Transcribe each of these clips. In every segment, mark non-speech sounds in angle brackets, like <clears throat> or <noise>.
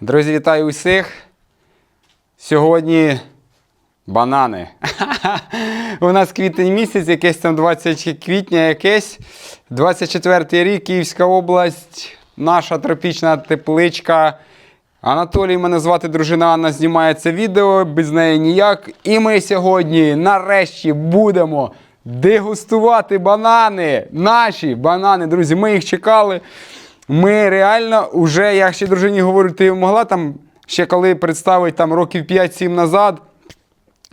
Друзі, вітаю усіх. Сьогодні банани. <laughs> У нас квітень місяць, якесь там 20 квітня, якесь. 24 рік, Київська область, наша тропічна тепличка. Анатолій, мене звати дружина Анна, знімає це відео, без неї ніяк. І ми сьогодні нарешті будемо дегустувати банани. Наші банани, друзі, ми їх чекали. Ми реально вже, я ще дружині говорю, ти могла там ще коли представити там років 5-7 назад,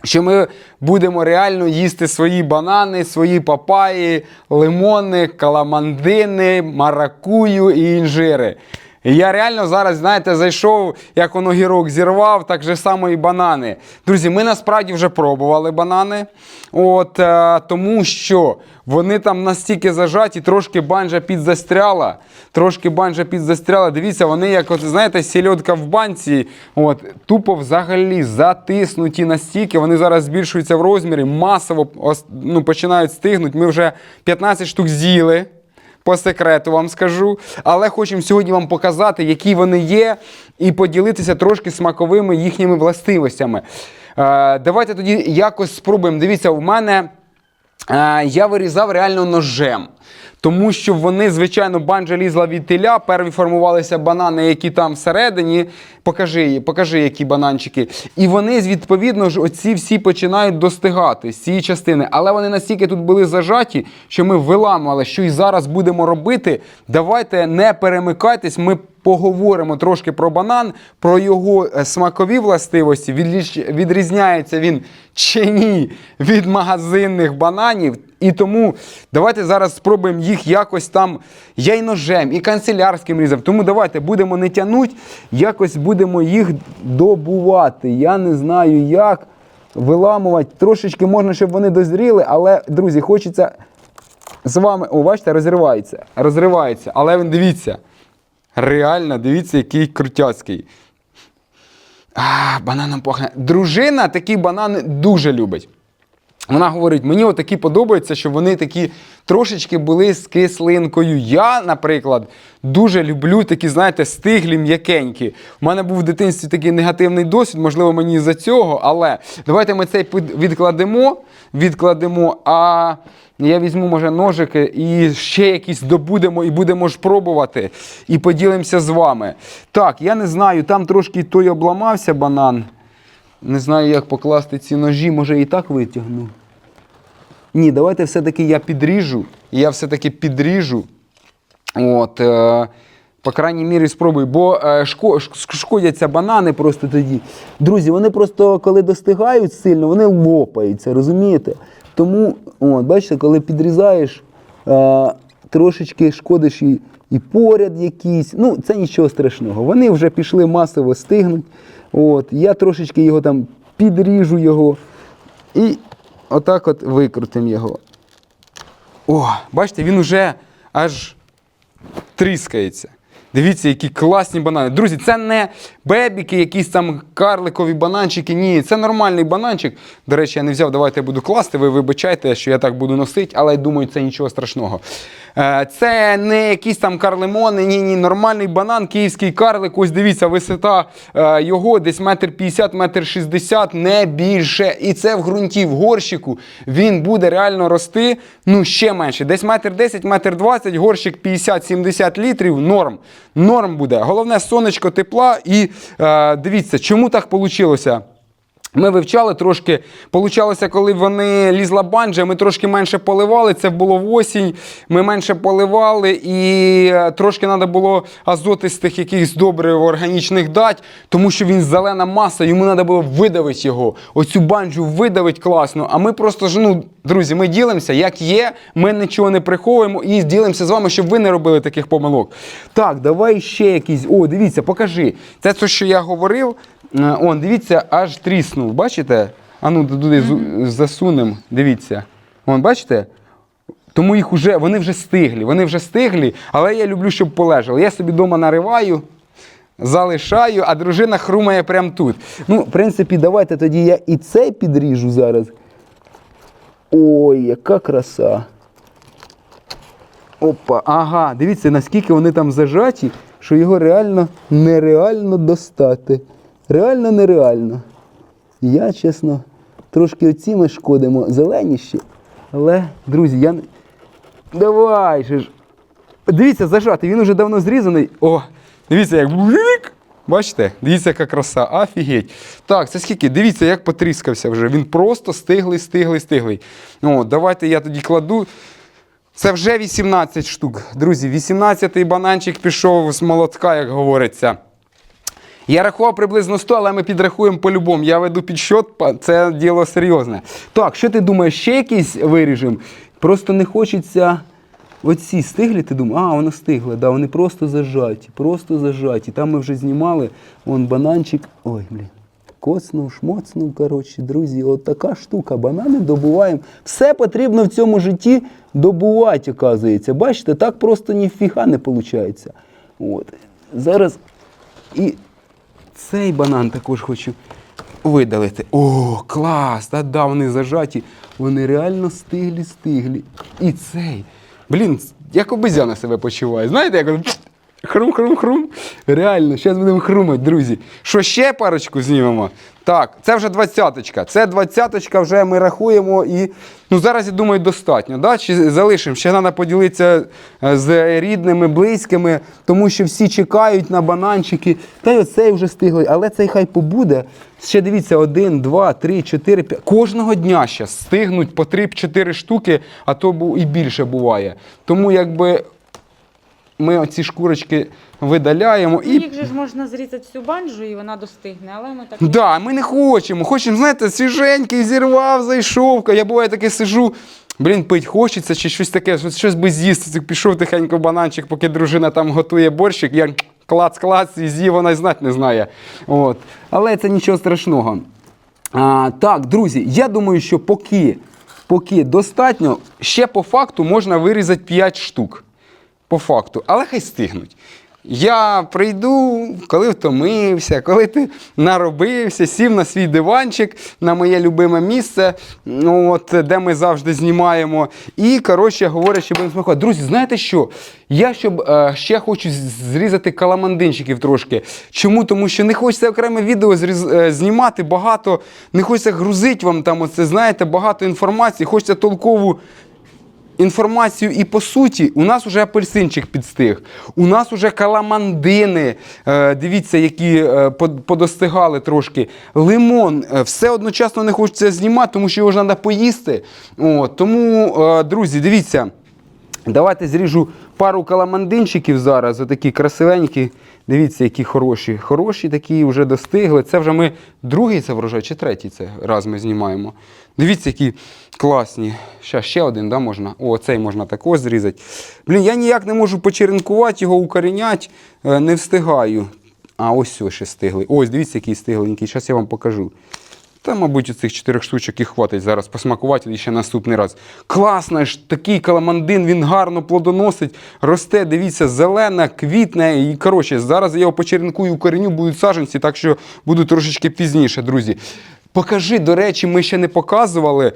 що ми будемо реально їсти свої банани, свої папаї, лимони, каламандини, маракую і інжири. І я реально зараз, знаєте, зайшов, як он огірок зірвав, так же само і банани. Друзі, ми насправді вже пробували банани. От, е, тому що вони там настільки зажаті, трошки банжа підзастряла. Трошки банжа підзастряла. Дивіться, вони, як от, знаєте, сільотка в банці, от, тупо взагалі затиснуті настільки. Вони зараз збільшуються в розмірі, масово ну, починають стигнути. Ми вже 15 штук з'їли. По секрету вам скажу. Але хочемо сьогодні вам показати, які вони є, і поділитися трошки смаковими їхніми властивостями. Е, давайте тоді якось спробуємо. Дивіться, у мене я вирізав реально ножем. Тому що вони, звичайно, банджа лізла від теля, перві формувалися банани, які там всередині. Покажи, покажи, які бананчики. І вони, відповідно ж, оці всі починають достигати з цієї частини. Але вони настільки тут були зажаті, що ми виламували, що і зараз будемо робити. Давайте не перемикайтесь, ми поговоримо трошки про банан, про його е, смакові властивості. Відрізняється він чи ні від магазинних бананів. І тому давайте зараз спробуємо їх якось там. Я і ножем, і канцелярським різом. Тому давайте будемо не тянуть, якось будемо їх добувати. Я не знаю як виламувати. Трошечки можна, щоб вони дозріли, але, друзі, хочеться з вами. О, розривається. Розривається. Але він дивіться. Реально, дивіться, який крутяцький. А, бананом пахне. Дружина такі банани дуже любить. Вона говорить, мені отакі подобаються, що вони такі трошечки були з кислинкою. Я, наприклад, дуже люблю такі, знаєте, стиглі, м'якенькі. У мене був в дитинстві такий негативний досвід, можливо, мені з-за цього, але давайте ми цей відкладемо, відкладемо, а я візьму, може, ножики і ще якісь добудемо і будемо ж пробувати. І поділимося з вами. Так, я не знаю, там трошки той обламався банан. Не знаю, як покласти ці ножі, може і так витягну. Ні, давайте все-таки я підріжу. Я все-таки підріжу. От, е, по крайній мірі спробую, бо е, шко- шкодяться банани просто тоді. Друзі, вони просто, коли достигають сильно, вони лопаються, розумієте? Тому, от, бачите, коли підрізаєш, е, трошечки шкодиш і, і поряд якийсь. Ну, це нічого страшного. Вони вже пішли масово стигнуть. От, я трошечки його там підріжу його і отак от викрутимо його. О, бачите, він уже аж тріскається. Дивіться, які класні банани. Друзі, це не бебіки, якісь там карликові бананчики. Ні, це нормальний бананчик. До речі, я не взяв, давайте я буду класти. Ви вибачайте, що я так буду носити, але я думаю, це нічого страшного. Е, Це не якісь там карлемони, ні, ні, нормальний банан, київський карлик. Ось дивіться, висота е, його десь метр п'ятдесят, метр шістдесят, не більше. І це в ґрунті, в горщику. Він буде реально рости, ну ще менше. Десь метр десять, метр двадцять, горщик 50-70 літрів. Норм. Норм буде. Головне сонечко тепла. І дивіться, чому так вийшло? Ми вивчали трошки. Получалося, коли вони лізла банджа, ми трошки менше поливали. Це було в осінь. Ми менше поливали, і е, трошки треба було азотистих якихось добрив органічних дати, тому що він зелена маса, йому треба було видавити його. Оцю банджу видавити класно. А ми просто ж, ну, друзі, ми ділимося, як є, ми нічого не приховуємо і ділимося з вами, щоб ви не робили таких помилок. Так, давай ще якісь. О, дивіться, покажи. Це те, що я говорив. Е, Он, дивіться, аж тріснув. Бачите? А ну туди засунемо. Дивіться. Вон, бачите? Тому їх уже, вони вже стиглі. Вони вже стиглі, але я люблю, щоб полежали. Я собі вдома нариваю, залишаю, а дружина хрумає прямо тут. Ну, в принципі, давайте тоді я і цей підріжу зараз. Ой, яка краса. Опа, ага, дивіться, наскільки вони там зажаті, що його реально нереально достати. Реально нереально. Я, чесно, трошки оці ми шкодимо зеленіші. Але, друзі, я. не- Давай же ж. Дивіться, зажати, він уже давно зрізаний. О, дивіться, як. Бачите? Дивіться, яка краса. Офігеть. Так, це скільки? Дивіться, як потріскався вже. Він просто стиглий, стиглий, стиглий. О, давайте я тоді кладу. Це вже 18 штук. Друзі, 18-й бананчик пішов з молотка, як говориться. Я рахував приблизно 100, але ми підрахуємо по-любому. Я веду підсчет, це діло серйозне. Так, що ти думаєш, ще якийсь виріжемо? Просто не хочеться. Оці стиглі, ти думаєш, а, воно стигле, да, вони просто зажаті, просто зажаті. Там ми вже знімали, вон бананчик. Ой, блін. Коцнув, шмоцнув, коротше, друзі, от така штука. Банани добуваємо. Все потрібно в цьому житті добувати, оказується. Бачите, так просто ніфіга не виходить. От. Зараз і цей банан також хочу видалити. О, клас! Та-да, вони зажаті. Вони реально стиглі, стиглі. І цей. Блін, як обезьяна себе почуває. Знаєте, як хрум-хрум-хрум. Реально, зараз будемо хрумати, друзі. Що ще парочку знімемо? Так, це вже двадцяточка. Це двадцяточка вже ми рахуємо і ну зараз я думаю достатньо. Да? Чи залишимо? Ще треба поділитися е, з рідними, близькими, тому що всі чекають на бананчики. Та й оцей вже стиглий, але цей хай побуде. Ще дивіться, один, два, три, чотири, п'ять. Кожного дня ще стигнуть по 3-4 штуки, а то і більше буває. Тому якби ми оці шкурочки видаляємо Ну, і Їх же ж можна зрізати всю банджу і вона достигне, але ми так Да, ми не хочемо. Хочемо, знаєте, свіженький, зірвав, зайшов. Я буває таке сижу. Блін, пить хочеться, чи щось таке, щось- би з'їсти. Пішов тихенько бананчик, поки дружина там готує борщик. Я клац-клац і з'їв, вона й знать не знає. От. Але це нічого страшного. А, так, друзі, я думаю, що поки, поки достатньо, Ще по факту можна вирізати 5 штук. По факту, але хай стигнуть. Я прийду, коли втомився, коли ти наробився, сів на свій диванчик, на моє любиме місце, ну, от, де ми завжди знімаємо. І, коротше говоря, що будемо смакувати. Друзі, знаєте що? Я щоб е, ще хочу зрізати каламандинчиків трошки. Чому? Тому що не хочеться окреме відео зріз, е, знімати багато, не хочеться грузити вам там, оце, знаєте, багато інформації, хочеться толкову інформацію і по суті, у нас вже апельсинчик підстиг. У нас вже каламандини, е, дивіться, які е, подостигали трошки. Лимон. Е, все одночасно не хочеться знімати, тому що його ж треба поїсти. От, тому, друзі, дивіться. Давайте зріжу пару каламандинчиків зараз, отакі красивенькі. Дивіться, які хороші. Хороші такі вже достигли. Це вже ми другий це врожай чи третій це раз ми знімаємо. Дивіться, які класні. Ще, ще один, да, можна? О, цей можна також зрізати. Блін, я ніяк не можу почеренкувати його, укоріняти, е, не встигаю. А ось ось ще стигли. Ось, дивіться, який стигленький. Зараз я вам покажу. Та, мабуть, цих чотирьох штучок і хватить зараз посмакувати і ще наступний раз. Класно ж, такий каламандин, він гарно плодоносить, росте, дивіться, зелена, квітне. І коротше, зараз я його почеренкую, кореню, будуть саджанці, так що буду трошечки пізніше, друзі. Покажи, до речі, ми ще не показували.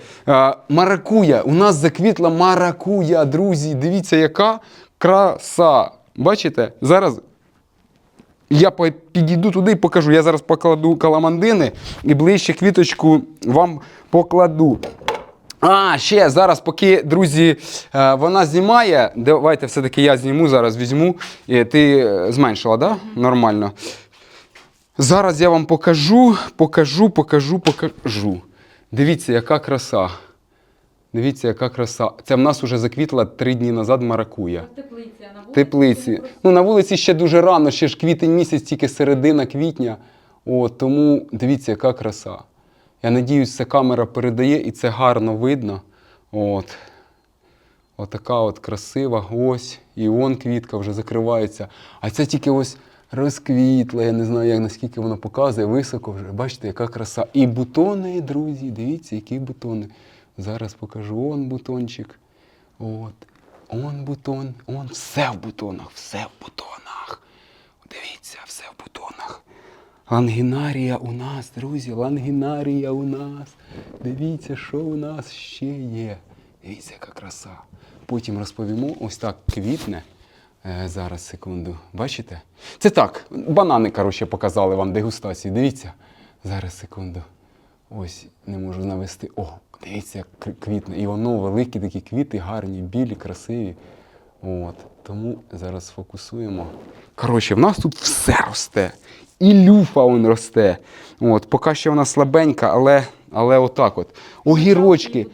Маракуя. У нас заквітла маракуя, друзі. Дивіться, яка краса. Бачите? Зараз я підійду туди і покажу. Я зараз покладу каламандини і ближче квіточку вам покладу. А, ще зараз, поки, друзі, е, вона знімає. Давайте все-таки я зніму, зараз візьму. Е, Ти е, зменшила, так? Да? Нормально. Зараз я вам покажу, покажу, покажу, покажу. Дивіться, яка краса. Дивіться, яка краса. Це в нас вже заквітла три дні назад маракуя. теплиці, а на вулиці Теплиці. Ну, на вулиці ще дуже рано, ще ж квітень місяць, тільки середина квітня. От, тому дивіться, яка краса. Я надіюсь, ця камера передає і це гарно видно. От. Отака от красива, ось, і он квітка вже закривається. А це тільки ось розквітла, я не знаю, як наскільки воно показує, високо вже. Бачите, яка краса. І бутони, друзі, дивіться, які бутони. Зараз покажу он бутончик. От. Он бутон, он все в бутонах, все в бутонах. Дивіться, все в бутонах. Лангінарія у нас, друзі, лангінарія у нас. Дивіться, що у нас ще є. Дивіться, яка краса. Потім розповімо, ось так квітне. Е, зараз, секунду. Бачите? Це так, банани, коротше, показали вам дегустації. Дивіться. Зараз, секунду. Ось, не можу навести. О, дивіться, як квітне. І воно великі такі квіти, гарні, білі, красиві. От. Тому зараз фокусуємо. Коротше, в нас тут все росте. І люфа он росте. От, поки що вона слабенька, але, але отак от. Огірочки.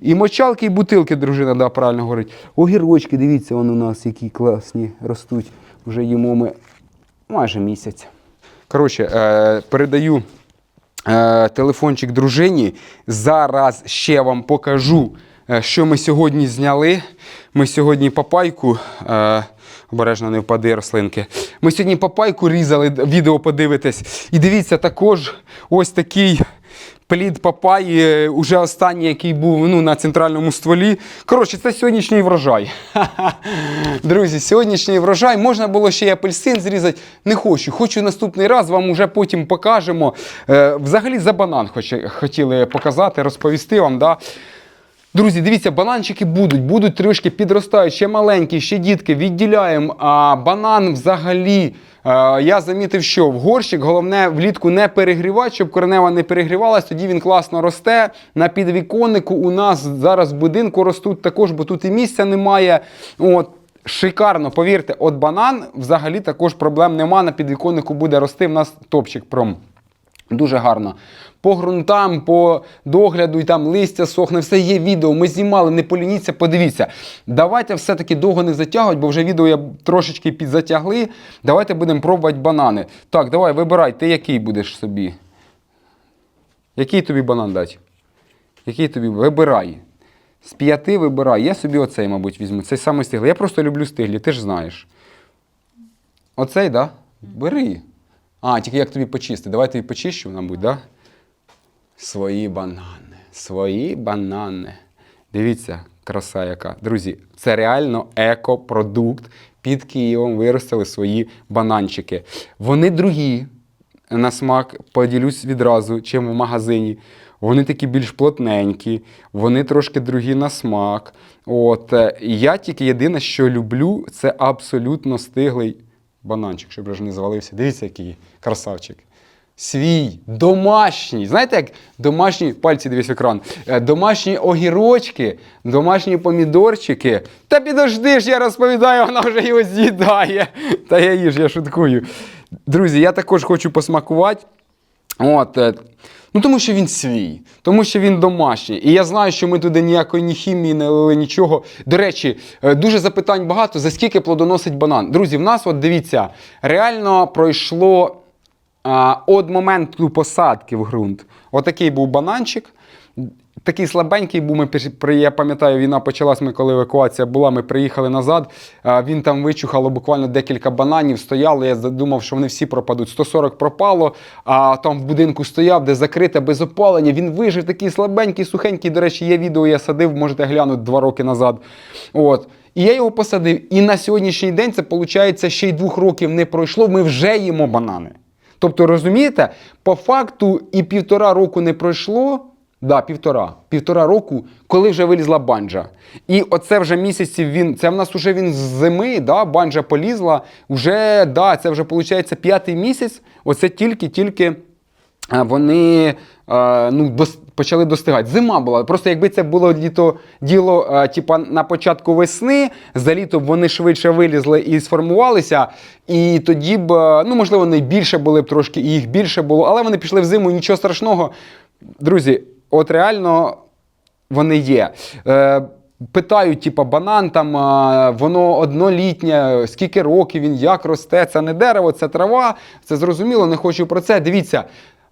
І мочалки, і бутилки, дружина, да, правильно говорить. Огірочки, дивіться, вон у нас які класні ростуть. Вже їмо ми майже місяць. Коротше, е, передаю телефончик дружині. Зараз ще вам покажу, е, що ми сьогодні зняли. Ми сьогодні папайку. Е, Обережно не впади рослинки. Ми сьогодні папайку різали, відео подивитесь. І дивіться, також ось такий плід папаї, е, уже останній, який був ну, на центральному стволі. Коротше, це сьогоднішній врожай. <laughs> Друзі, сьогоднішній врожай. Можна було ще й апельсин зрізати. Не хочу. Хочу наступний раз, вам уже потім покажемо. Е, взагалі за банан хоч- хотіли показати, розповісти вам. Да? Друзі, дивіться, бананчики будуть, будуть трішки підростають, ще маленькі, ще дітки, відділяємо. А банан взагалі, е, я замітив, що в горщик головне влітку не перегрівати, щоб коренева не перегрівалась, тоді він класно росте. На підвіконнику у нас зараз в будинку ростуть також, бо тут і місця немає. От. Шикарно, повірте, от банан взагалі також проблем нема. На підвіконнику буде рости. В нас топчик пром. Дуже гарно. По ґрунтам, по догляду, і там листя сохне, все є відео. Ми знімали, не полініться, подивіться. Давайте все-таки довго не затягувати, бо вже відео я трошечки підзатягли. Давайте будемо пробувати банани. Так, давай, вибирай, ти який будеш собі? Який тобі банан дати? Який тобі? Вибирай. З п'яти вибирай. Я собі оцей, мабуть, візьму. Цей самий стиглий. Я просто люблю стиглі, ти ж знаєш. Оцей, так? Да? Бери. А, тільки як тобі почисти? Давай тобі почищу, мабуть, да? Свої банани. Свої банани. Дивіться, краса яка. Друзі, це реально екопродукт. Під Києвом виростили свої бананчики. Вони другі на смак, поділюсь відразу, чим в магазині. Вони такі більш плотненькі, вони трошки другі на смак. От, е, я тільки єдине, що люблю, це абсолютно стиглий бананчик, щоб вже не завалився. Дивіться, який красавчик. Свій, домашній. Знаєте, як домашні пальці дивись екран. Е, Домашні огірочки, домашні помідорчики. Та підожди ж, я розповідаю, вона вже його з'їдає. <laughs> Та я їж, я шуткую. Друзі, я також хочу посмакувати. От, е, ну тому що він свій, тому що він домашній. І я знаю, що ми туди ніякої ні хімії, не лили нічого. До речі, е, дуже запитань багато, за скільки плодоносить банан. Друзі, в нас, от дивіться, реально пройшло а, моменту посадки в ґрунт. Отакий був бананчик. Такий слабенький був. Ми я пам'ятаю, війна почалась. Ми коли евакуація була, ми приїхали назад. Він там вичухало буквально декілька бананів, стояли. Я думав, що вони всі пропадуть. 140 пропало, а там в будинку стояв, де закрите, без опалення. Він вижив такий слабенький, сухенький. До речі, є відео, я садив, можете глянути два роки назад. От. І я його посадив. І на сьогоднішній день це виходить, ще й двох років не пройшло. Ми вже їмо банани. Тобто, розумієте, по факту і півтора року не пройшло. Да, півтора. Півтора року, коли вже вилізла банджа. І оце вже місяців він. Це в нас вже він з зими, да, банджа полізла. Вже, да, це вже виходить п'ятий місяць. Оце тільки-тільки вони ну, почали достигати. Зима була. Просто якби це було літо діло типа, на початку весни, за літо б вони швидше вилізли і сформувалися. І тоді б, ну можливо, вони більше були б трошки, і їх більше було, але вони пішли в зиму, нічого страшного. Друзі, от реально вони є. Е, питають, типа, банан там, воно однолітнє, скільки років він, як росте, це не дерево, це трава. Це зрозуміло, не хочу про це. Дивіться.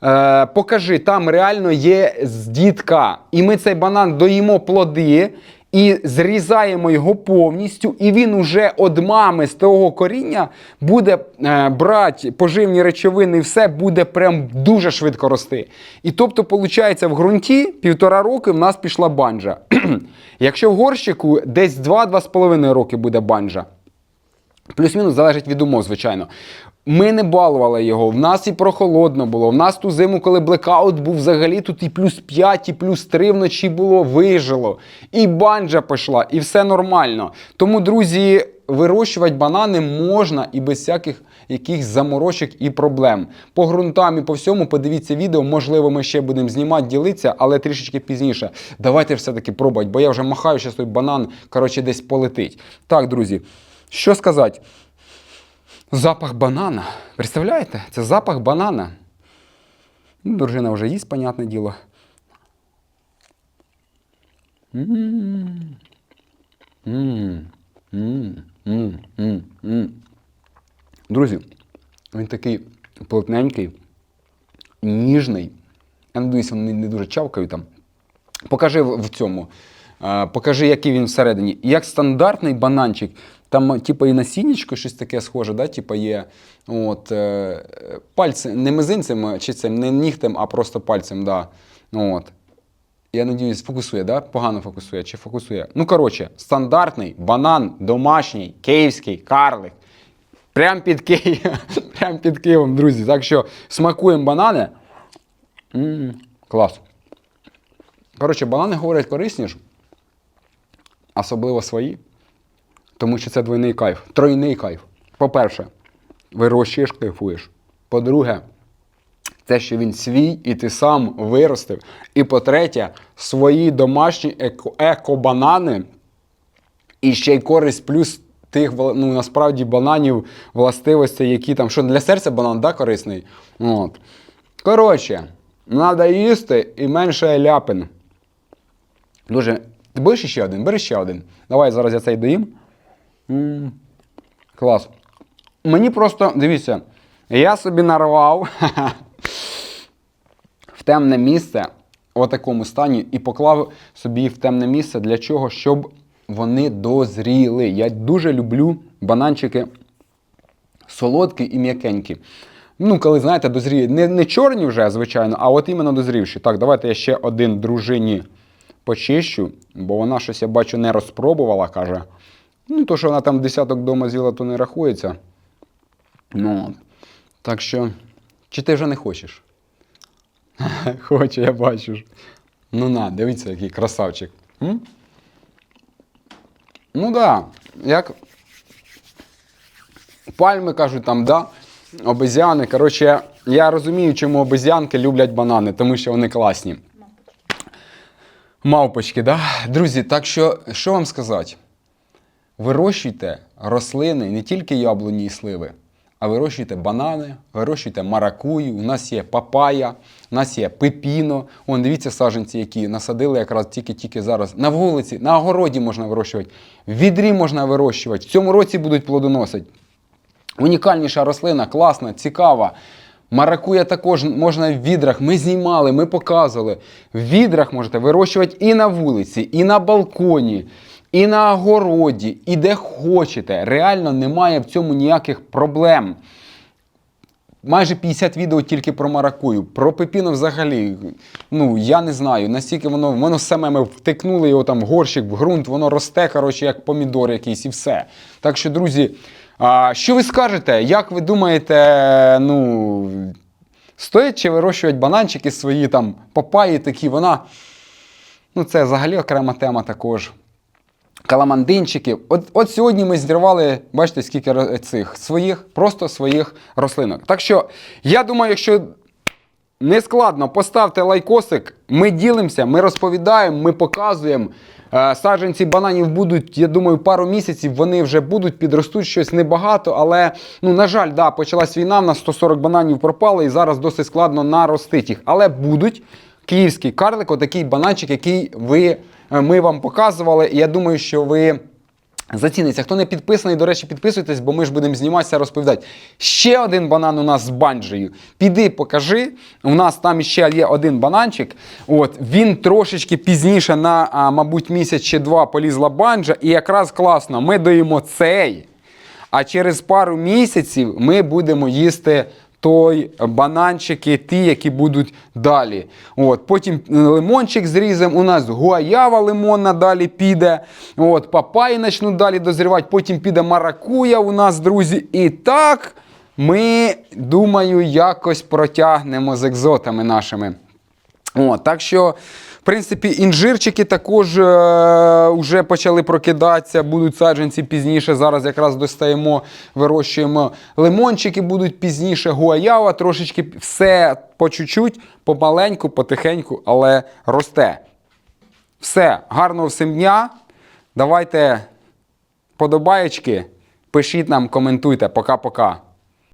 Е, покажи, там реально є з дітка. І ми цей банан доїмо плоди і зрізаємо його повністю, і він уже від мами з того коріння буде е, брати поживні речовини, і все буде прям дуже швидко рости. І тобто, виходить, в ґрунті півтора роки в нас пішла банджа. <clears throat> Якщо в горщику десь 2-2,5 роки буде банджа. Плюс-мінус залежить від умов, звичайно. Ми не балували його, в нас і прохолодно було. В нас ту зиму, коли блекаут був взагалі, тут і плюс 5, і плюс 3 вночі було, вижило. І банджа пішла, і все нормально. Тому, друзі, вирощувати банани можна і без всяких якихось заморочок і проблем. По ґрунтам і по всьому подивіться відео. Можливо, ми ще будемо знімати, ділитися, але трішечки пізніше. Давайте все-таки пробувати, бо я вже махаю, що той банан коротше, десь полетить. Так, друзі, що сказати? Запах банана. Представляєте? Це запах банана. Ну, дружина вже їсть, понятне діло. Друзі, він такий плотненький, ніжний. Я надіюсь, вони не дуже чавкають там. Покажи в цьому. Покажи, який він всередині. Як стандартний бананчик, там, типу, і насіннячко щось таке схоже, да? типу, є. От, е, пальцем, не мизинцем чи цим, не нігтем, а просто пальцем. Да. От. Я надіюсь, фокусує, да? Погано фокусує чи фокусує. Ну, коротше, стандартний банан, домашній, київський, карлик. Прям під Києвом. <laughs> Прям під Києвом, друзі. Так що смакуємо банани. м клас. Коротше, банани говорять корисні ж, особливо свої, тому що це двойний кайф, тройний кайф. По-перше, вирощуєш, кайфуєш. По-друге, те, що він свій і ти сам виростив. І по-третє, свої домашні еко- еко-банани і ще й користь плюс тих ну, насправді бананів властивостей, які там. Що для серця банан, да, корисний? От. Коротше, треба їсти і менше ляпин. Дуже. Ти будеш ще один? Бери ще один. Давай зараз я цей доїм. Клас. Мені просто, дивіться, я собі нарвав <laughs> в темне місце в такому стані і поклав собі в темне місце для чого? Щоб вони дозріли. Я дуже люблю бананчики солодкі і м'якенькі. Ну, коли, знаєте, дозріє. Не, не чорні вже, звичайно, а от іменно дозрівші. Так, давайте я ще один дружині почищу, бо вона щось, я бачу, не розпробувала, каже. Ну, то, що вона там десяток дома з'їла, то не рахується. Ну, так що, чи ти вже не хочеш? <laughs> Хоче, я бачу. Ну на, дивіться, який красавчик. М? Ну да, як пальми кажуть там, да, обезьяни. Коротше, я розумію, чому обезьянки люблять банани, тому що вони класні. Мавпочки, да? Друзі, так що, що вам сказати? Вирощуйте рослини не тільки яблуні і сливи, а вирощуйте банани, вирощуйте маракую, у нас є папая, у нас є пепіно. Вон, дивіться саджанці, які насадили якраз тільки-тільки зараз. На вулиці, на огороді можна вирощувати, в відрі можна вирощувати. В цьому році будуть плодоносити. Унікальніша рослина, класна, цікава. Маракуя також можна в відрах. Ми знімали, ми показували. В відрах можете вирощувати і на вулиці, і на балконі, і на огороді, і де хочете. Реально немає в цьому ніяких проблем. Майже 50 відео тільки про маракую. Про пепіно взагалі. Ну, я не знаю, настільки воно, воно саме ми втикнули його там в горщик, в ґрунт, воно росте, коротше, як помідор якийсь і все. Так що, друзі, а, що ви скажете? Як ви думаєте, ну, стоїть чи вирощувати бананчики свої там, папаї такі, вона. Ну, це взагалі окрема тема також каламандинчиків. От, от сьогодні ми зірвали, бачите, скільки цих своїх, просто своїх рослинок. Так що, я думаю, якщо не складно, поставте лайкосик, ми ділимося, ми розповідаємо, ми показуємо. Е, Саджанці бананів будуть, я думаю, пару місяців вони вже будуть, підростуть щось небагато, але, ну, на жаль, да, почалась війна, в нас 140 бананів пропало і зараз досить складно наростити їх. Але будуть київський карлик, отакий бананчик, який ви, е, ми вам показували. І я думаю, що ви Заціниться. Хто не підписаний, до речі, підписуйтесь, бо ми ж будемо зніматися, розповідати. Ще один банан у нас з банджею. Піди, покажи. У нас там ще є один бананчик. От він трошечки пізніше, на, мабуть, місяць чи два полізла банджа. І якраз класно, ми доїмо цей. А через пару місяців ми будемо їсти той бананчики, ті, які будуть далі. От, потім е, лимончик зрізаємо, у нас гуаява лимонна далі піде. От, папаї почнуть далі дозрівати, потім піде маракуя у нас, друзі. І так ми, думаю, якось протягнемо з екзотами нашими. От, так що, принципі, інжирчики також е, вже почали прокидатися, будуть саджанці пізніше. Зараз якраз достаємо, вирощуємо лимончики, будуть пізніше, гуаява, трошечки все по чуть-чуть, помаленьку, потихеньку, але росте. Все, гарного всім дня. Давайте подобаєчки, пишіть нам, коментуйте. Пока-пока.